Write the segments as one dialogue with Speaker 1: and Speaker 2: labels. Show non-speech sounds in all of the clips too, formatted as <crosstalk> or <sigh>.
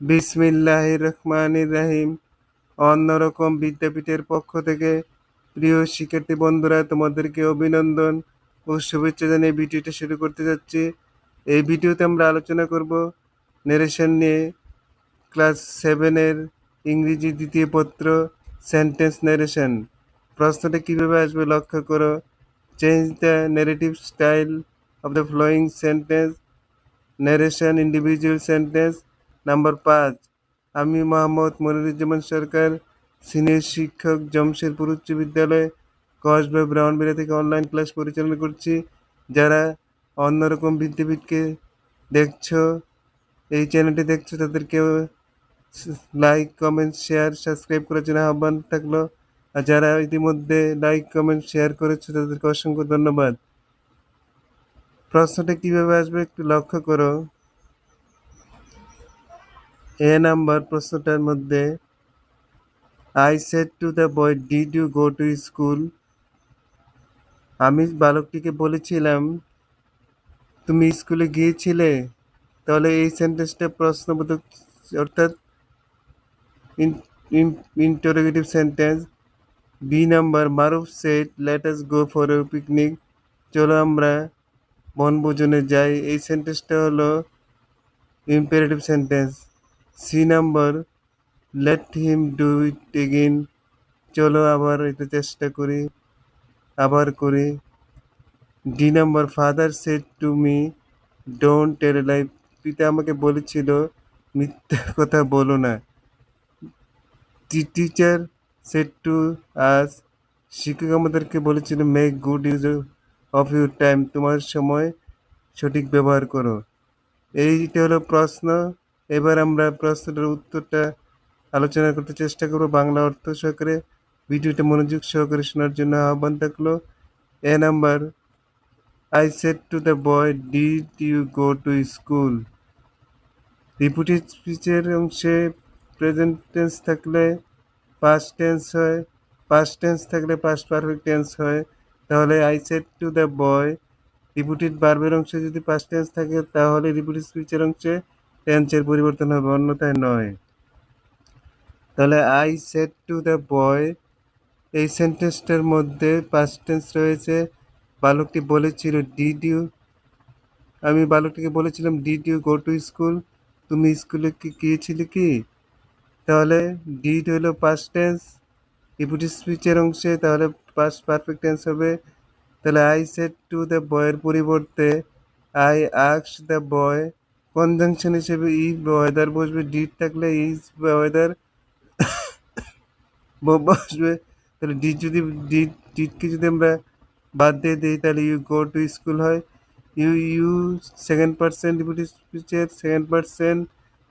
Speaker 1: বিসমিল্লাহির রহমানির রাহিম। অন্যরকম বিদ্যাপীঠের পক্ষ থেকে প্রিয় শিক্ষার্থী বন্ধুরা, তোমাদেরকে অভিনন্দন ও শুভেচ্ছা জানিয়ে ভিডিওটা শুরু করতে যাচ্ছি। এই ভিডিওতে আমরা আলোচনা করব নেরেশন নিয়ে। ক্লাস সেভেনের ইংরেজি দ্বিতীয় পত্র সেন্টেন্স নেরেশন প্রশ্নটা কীভাবে আসবে লক্ষ্য করো। Change the narrative style of the flowing sentence narration individual sentence number পাঁচ, আমি মোহাম্মদ মনিরুজ্জামান সরকার, সিনিয়র শিক্ষক জমশেদপুর উচ্চ বিদ্যালয়, কসবা ব্রাউনবেড়া থেকে অনলাইন ক্লাস পরিচালনা করছি। যারা অন্যরকম বিদ্যাপীঠকে দেখছ, এই চ্যানেলটি দেখছ, তাদেরকেও লাইক কমেন্ট শেয়ার সাবস্ক্রাইব করার জন্য আহ্বান থাকল। আর যারা ইতিমধ্যে লাইক কমেন্ট শেয়ার করেছ, তাদেরকে অসংখ্য ধন্যবাদ। প্রশ্নটা কীভাবে আসবে একটু লক্ষ্য করো। এ নাম্বার প্রশ্নটার মধ্যে I said to the boy did you go to school আমি বালকটিকে বলেছিলাম, তুমি স্কুলে গিয়েছিলে? তাহলে এই সেন্টেন্সটা প্রশ্নবোধক, অর্থাৎ interrogative sentence B number Maruf said let us go for a picnic চলো আমরা বনভোজনে যাই। এই সেন্টেন্সটা হলো imperative sentence C number let him do it again চলো আবার এটা চেষ্টা করি, আবার করি। D number father said to me don't tell life পিতা আমাকে বলেছিল, মিথ্যা কথা বলো না। টিচার সেট টু আস শিক্ষক আমাদেরকে বলেছিল make good use of your time তোমার সময় সঠিক ব্যবহার করো। এইটা হলো প্রশ্ন। এবার আমরা প্রশ্নটার উত্তরটা আলোচনা করতে চেষ্টা করব। বাংলা অর্থ সহকারে। ভিডিওটা মনোযোগ সহকারে শোনার জন্য আহ্বান থাকল। A number I said to the boy did you go to school reported স্পিচের অংশে প্রেজেন্ট টেন্স থাকলে পাস্ট টেন্স হয়। পাস্ট টেন্স থাকলে পাস্ট পারফেক্ট টেন্স হয়। তাহলে I said to the boy reported বার্বের অংশে যদি পাস্ট টেন্স থাকে, তাহলে রিপুটেড স্পিচের অংশে টেন্সের পরিবর্তন হবে, অন্যথায় নয়। তাহলে I said to the boy এই সেন্টেন্সটার মধ্যে পাস্ট টেন্স রয়েছে। বালকটি বলেছিল ডিড ইউ আমি বালকটিকে বলেছিলাম did you go to school তুমি স্কুলে কি, গিয়েছিলে কি? তাহলে ডিড হলো পাস্ট টেন্স রিপুটেড স্পিচের অংশে, তাহলে পাস্ট পারফেক্ট টেন্স হবে। তাহলে আই সেট টু দ্য বয়ের পরিবর্তে আই আক্স দ্য বয় কনজাংশন হিসেবে ই ওয়েদার বসবে ডিড থাকলে ইজ ওয়েদার <coughs> বসবে। তাহলে ডিড যদি ডিড ডিডকে যদি আমরা বাদ দিয়ে দিই, তাহলে ইউ গো টু স্কুল হয়। You you second person reported স্পিচের second person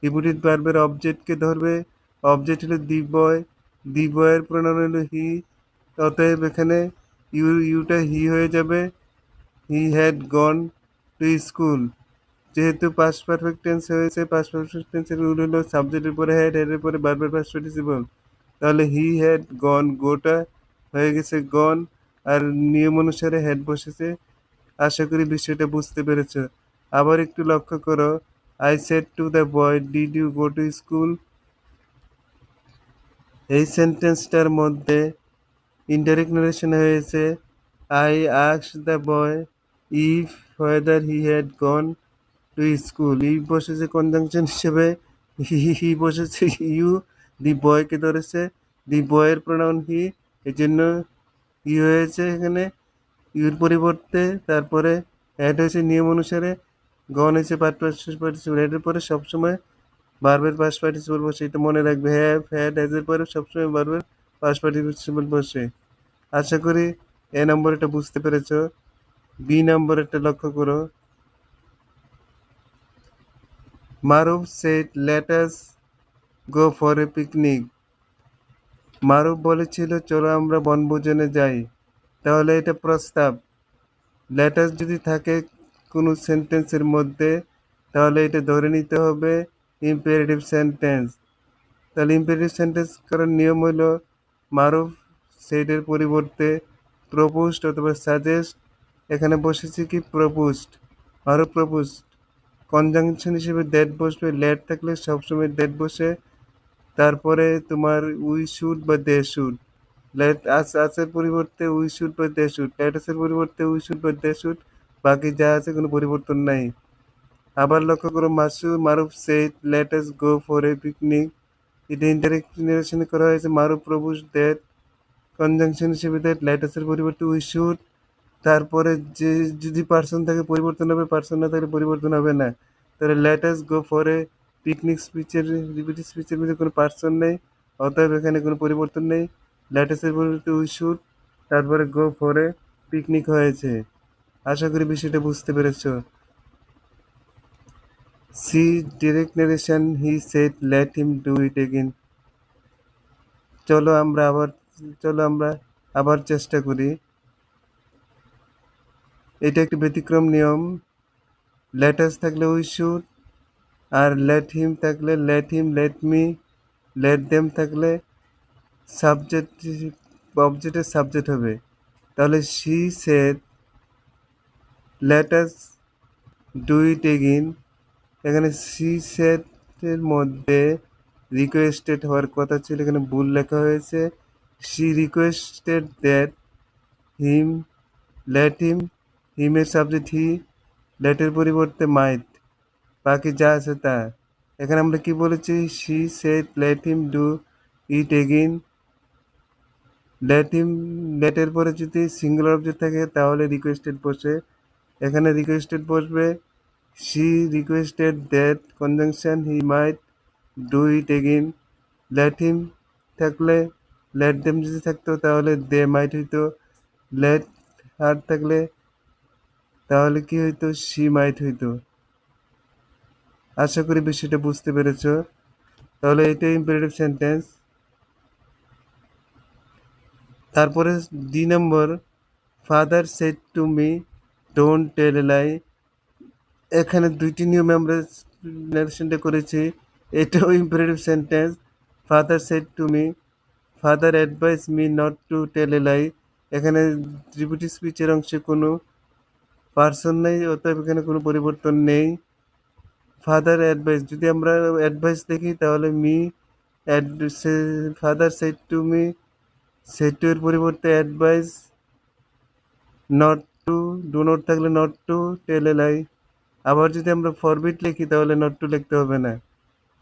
Speaker 1: reported বার্বের অবজেক্টকে ধরবে। অবজেক্ট হলো দি বয় দি বয়ের প্রণাম হলো হি অতএব এখানে ইউ ইউটা হি হয়ে যাবে। He had gone to school যেহেতু পাস্ট পারফেক্ট টেন্স হয়েছে পাস্ট পারফেক্ট টেন্সের রুল হলো সাবজেক্টের পরে হ্যাড হেডের পরে বারবার পাস্ট পার্টিসিপল তাহলে হি হ্যাড গন গোটা হয়ে গেছে গন আর নিয়ম অনুসারে হেড বসেছে। আশা করি বিষয়টা বুঝতে পেরেছ। আবার একটু লক্ষ্য করো I said to the boy did you go to school এই সেন্টেন্সটার মধ্যে ইনডাইরেক্ট নারেশন হয়েছে I আক্স the boy if whether he had gone to school, if বসেছে কনজাংশন হিসেবে? হি বসেছে ইউ, দি বয়কে ধরেছে, দি বয়ের প্রোনাউন হি এই জন্য ই হয়েছে এখানে, ইউর পরিবর্তে, তারপরে অ্যাড হয়েছে নিয়ম অনুসারে গন হয়েছে পার্ট পার্টিসিপল অ্যাডের পরে সবসময় বারবার পাস পার্টিসিপল বসে, এটা মনে রাখবে হ্যাভ হ্যাড হ্যাজের পরে সবসময় বারবার পাস পার্টিসিপল বসে। আশা করি এ নম্বর এটা বুঝতে পেরেছ। বি নম্বর এটা লক্ষ্য করো। Maruf said let us go for a picnic Maruf বলেছিল, চলো আমরা বনভোজনে যাই। তাহলে এটা প্রস্তাব। লেটাস যদি থাকে কোনো সেন্টেন্সের মধ্যে, তাহলে এটা ধরে নিতে হবে ইম্পারেটিভ সেন্টেন্স তাহলে ইম্পারেটিভ সেন্টেন্স করার নিয়ম হলো মারুফ সেটের পরিবর্তে প্রপোস্ট অথবা সাজেস্ট এখানে বসেছে কি প্রপোস্ট মারুফ প্রপোস্ট কনজাংশন হিসেবে দ্যাট বসবে লেট থাকলে সবসময় দ্যাট বসে, তারপরে তোমার উই শুড বা দে শুড লেট আস, আসের পরিবর্তে উই শুড বা দে শুড লেট আসের পরিবর্তে উই শুড বা দে শুড বাকি যা আছে কোনো পরিবর্তন নাই। আবার লক্ষ্য করো, মাসু, Maruf said let us go for a picnic এটা ইনডাইরেক্ট জেনারেশন করা হয়েছে, মারুফ প্রভুষ দ্যাট কনজাংশন হিসেবে দ্যাট লেট আসের পরিবর্তে উই শুড তারপরে যে যদি পার্সন থাকে, পরিবর্তন হবে পার্সন না থাকলে পরিবর্তন হবে না। তাহলে let go for a picnic স্পিচের রিপিটিভ স্পিচের মধ্যে কোনো পার্সন নেই, অতএব এখানে কোনো পরিবর্তন নেই। লেটেস্টের পরিবর্তে উই শুড তারপরে গো ফর এ পিকনিক হয়েছে। আশা করি বিষয়টা বুঝতে পেরেছ। C direct narration he said let him do it again চলো আমরা আবার, চলো আমরা আবার চেষ্টা করি। এটা একটি ব্যতিক্রম নিয়ম। লেটাস থাকলে উই শুড আর লেট হিম থাকলে let him let me let them থাকলে সাবজেক্ট অবজেক্টের সাবজেক্ট হবে। তাহলে she said let us do it again এখানে সি সেটের মধ্যে রিকোয়েস্টেড হওয়ার কথা ছিল, এখানে ভুল লেখা হয়েছে। C requested that him let him হিমের subject he লেটের পরিবর্তে মাইট বাকি যা আছে তা। এখানে আমরা কি বলেছি? She said let him do it again let him লেটের পরে যদি সিঙ্গেল অবজেক্ট থাকে, তাহলে রিকোয়েস্টেড বসে। এখানে রিকোয়েস্টেড বসবে। She requested that conjunction he might do it again let him থাকলে লেট দেম যদি থাকতো, তাহলে দে মাইট হইতো। লেট হার থাকলে তাহলে কি হইতো? সি মাইট হইতো। আশা করি বিষয়টা বুঝতে পেরেছ। তাহলে এটাই ইম্পারেটিভ সেন্টেন্স তারপরে D number father said to me don't tell lie এখানে দুইটি নিয়মে আমরা করেছি। এটাও imperative sentence father said to me father advise me not to tell lie এখানে ত্রিপুটি স্পিচের অংশে কোনো পার্সন নেই, অতএব এখানে কোনো পরিবর্তন নেই। ফাদার অ্যাডভাইস যদি আমরা অ্যাডভাইস দেখি, তাহলে me add father said to me said to এর পরিবর্তে advise not to do not থাকলে নট টু টেল লাই আবার যদি আমরা ফরবিট লিখি, তাহলে নট টু লিখতে হবে না।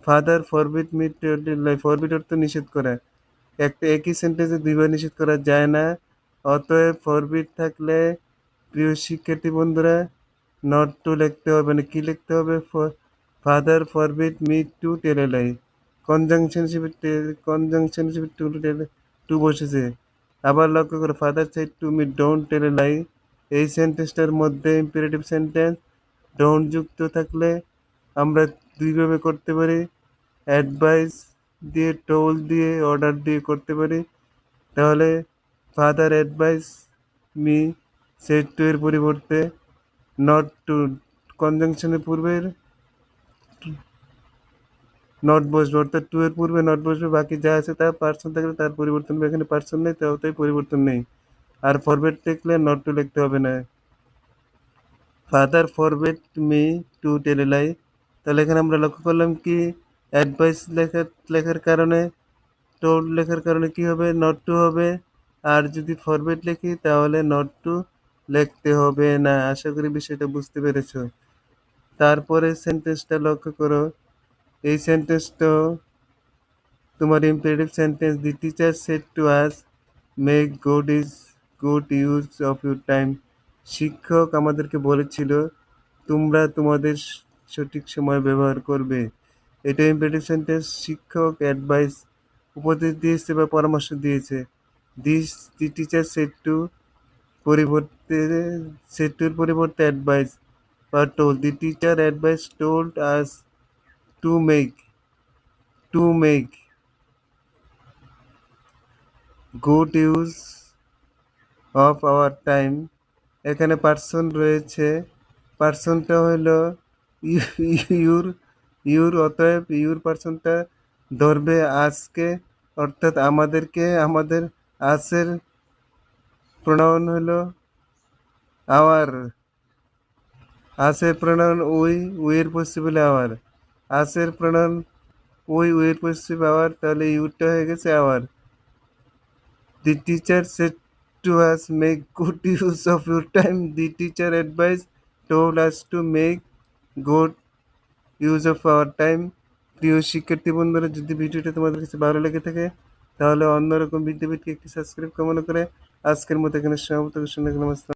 Speaker 1: Father forbid me lie forbid অর্থ নিষেধ করা। একটা একই সেন্টেন্সে দুইবার নিষেধ করা যায় না। অতএব ফরবিট থাকলে প্রিয় শিক্ষার্থী বন্ধুরা নট টু লিখতে হবে না, কি লিখতে হবে? Father forbid me to tell lie conjunction হিসেবে কনজাংশন হিসেবে টু টেল টু বসেছে। আবার লক্ষ্য করো father said to me don't tell lie এই সেন্টেন্সটার মধ্যে ইম্পারেটিভ সেন্টেন্স ডোন্ট যুক্ত থাকলে আমরা দুইভাবে করতে পারি। অ্যাডভাইস দিয়ে টোল দিয়ে অর্ডার দিয়ে করতে পারি। তাহলে father advise me said to এর পরিবর্তে নট টু কনজাংশনের পূর্বের নট বসবে, অর্থাৎ টু এর পূর্বে নট বসবে, বাকি যা আছে তা পার্সন থাকলে তার পরিবর্তন হবে। এখানে পার্সন নেই তাও তাই পরিবর্তন নেই। আর ফরবেট লিখলে নট টু লিখতে হবে না। Father forbid me to tell lie তাহলে এখানে আমরা লক্ষ্য করলাম কি অ্যাডভাইস লেখার লেখার কারণে টোল লেখার কারণে কি হবে? নট টু হবে। আর যদি ফরবেট লিখি, তাহলে নট টু লিখতে হবে না। আশা করি বিষয়টা বুঝতে পেরেছ। তারপরে সেন্টেন্সটা লক্ষ্য করো। এই সেন্টেন্সটা তোমার imperative sentence the teacher said to us make good is good use of your time শিক্ষক আমাদেরকে বলেছিল, তোমরা তোমাদের সঠিক সময় ব্যবহার করবে। এটা ইম্পারেটিভ সেন্টেন্স শিক্ষক অ্যাডভাইস উপদেশ দিয়েছে বা পরামর্শ দিয়েছে। This the teacher said to পরিবর্তে সেট পরিবর্তে অ্যাডভাইস বা told the teacher advise told us to make to make good use of our time এখানে পার্সন রয়েছে। পার্সনটা হলো ইউর ইউর, অতএব ইউর পার্সনটা ধরবে আজকে, অর্থাৎ আমাদেরকে, আমাদের আসের প্রণয়ন হলো আওয়ার আজের প্রণয়ন ওই ওয়ের পসিবল আওয়ার আজের প্রণয়ন ওই ওয়ের পসিবল আওয়ার তাহলে ইউটা হয়ে গেছে our the teacher said to us make good use of your time the teacher advise told us to make good use of our time প্রিয় শিক্ষার্থী বন্ধুরা, যদি ভিডিওটা তোমাদের কাছে ভালো লেগে থাকে, তাহলে অন্যরকম বিদ্যাপীঠকে একটি সাবস্ক্রাইব কামনা করে আজকের মতো এখানে সমাপ্ত সুন্দর নমস্কার।